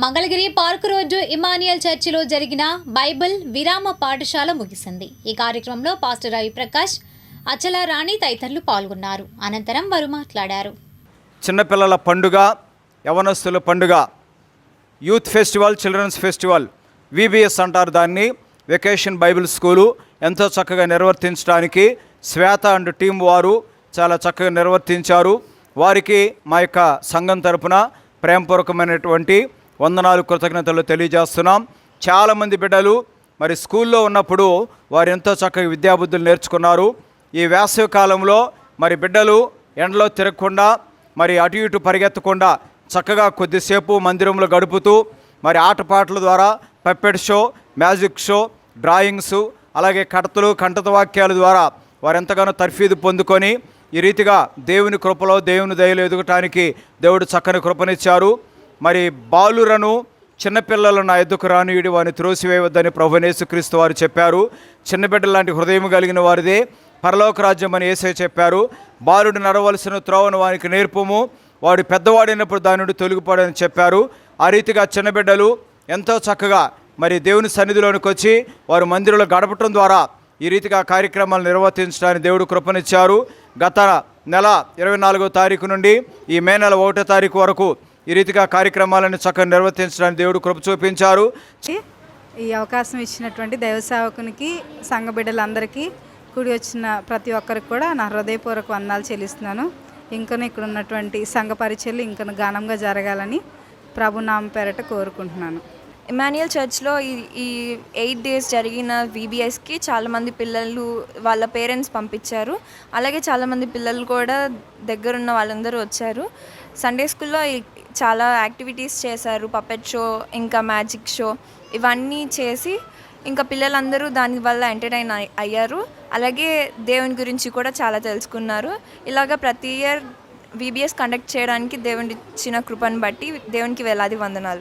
Mangalagiri park road Emmanuel చర్చిలో జరిగిన Bible విరామ పాఠశాల ముగిసింది. ఈ కార్యక్రమంలో పాస్టర్ రవి ప్రకాష్ అచల రాణి తదితరులు పాల్గొన్నారు. అనంతరం వారు మాట్లాడారు. చిన్నపిల్లల పండుగ యవనస్తుల పండుగ youth festival children's festival VBS అంటారు దాన్ని. వెకేషన్ బైబిల్ స్కూలు ఎంతో చక్కగా నిర్వర్తించడానికి శ్వేత అండ్ టీం వారు చాలా చక్కగా నిర్వర్తించారు. వారికి మా యొక్క సంఘం తరపున ప్రేమపూర్వకమైనటువంటి వందనాలు కృతజ్ఞతలు తెలియజేస్తున్నాం. చాలామంది బిడ్డలు మరి స్కూల్లో ఉన్నప్పుడు వారు ఎంతో చక్కగా విద్యాబుద్ధులు నేర్చుకున్నారు. ఈ వేసవి కాలంలో మరి బిడ్డలు ఎండలో తిరగకుండా మరి అటు ఇటు పరిగెత్తకుండా చక్కగా కొద్దిసేపు మందిరంలో గడుపుతూ మరి ఆటపాటల ద్వారా puppet show magic show drawings అలాగే కడతలు కంటత వాక్యాల ద్వారా వారు ఎంతగానో తర్ఫీదు పొందుకొని ఈ రీతిగా దేవుని కృపలో దేవుని దయలు ఎదుగటానికి దేవుడు చక్కని కృపనిచ్చారు. మరి బాలురను చిన్నపిల్లలను నా ఎద్దుకు రానియుడి వారిని త్రోసివేయవద్దని ప్రభునేసుక్రీస్తు వారు చెప్పారు. చిన్నబిడ్డ లాంటి హృదయం కలిగిన వారిదే పరలోక రాజ్యం అని ఏసే చెప్పారు. బాలుడు నడవలసిన త్రోవను వారికి నేర్పము. వాడు పెద్దవాడైనప్పుడు దాని నుండి తొలగిపోడని చెప్పారు. ఆ రీతిగా చిన్నబిడ్డలు ఎంతో చక్కగా మరి దేవుని సన్నిధిలోనికి వచ్చి వారు మందిరంలో గడపటం ద్వారా ఈ రీతిగా కార్యక్రమాలు నిర్వర్తించడానికి దేవుడు కృపనిచ్చారు. గత నెల ఇరవై నాలుగో తారీఖు నుండి ఈ మే నెల ఒకటో తారీఖు వరకు ఈ రీతిగా కార్యక్రమాలను చక్కగా నిర్వర్తించడానికి దేవుడు కృప చూపించారు. ఈ అవకాశం ఇచ్చినటువంటి దైవ సేవకునికి సంఘ బిడ్డలందరికీ కూడి వచ్చిన ప్రతి ఒక్కరికి కూడా నా హృదయపూర్వక వందనాలు చెల్లిస్తున్నాను. ఇంకను ఇక్కడ ఉన్నటువంటి సంఘ పరిచయలు ఇంకను ఘనంగా జరగాలని ప్రభు నామ పేరట కోరుకుంటున్నాను. ఇమాన్యుయల్ చర్చ్లో ఈ ఈ ఎయిట్ డేస్ జరిగిన వీబీఎస్కి చాలామంది పిల్లలు వాళ్ళ పేరెంట్స్ పంపించారు. అలాగే చాలామంది పిల్లలు కూడా దగ్గరున్న వాళ్ళందరూ వచ్చారు. సండే స్కూల్లో చాలా యాక్టివిటీస్ చేశారు. పపెట్ షో ఇంకా మ్యాజిక్ షో ఇవన్నీ చేసి ఇంకా పిల్లలందరూ దానివల్ల ఎంటర్టైన్ అయ్యారు. అలాగే దేవుని గురించి కూడా చాలా తెలుసుకున్నారు. ఇలాగ ప్రతి ఇయర్ విబిఎస్ కండక్ట్ చేయడానికి దేవుని ఇచ్చిన కృపను బట్టి దేవునికి వేలాది వందనాలు.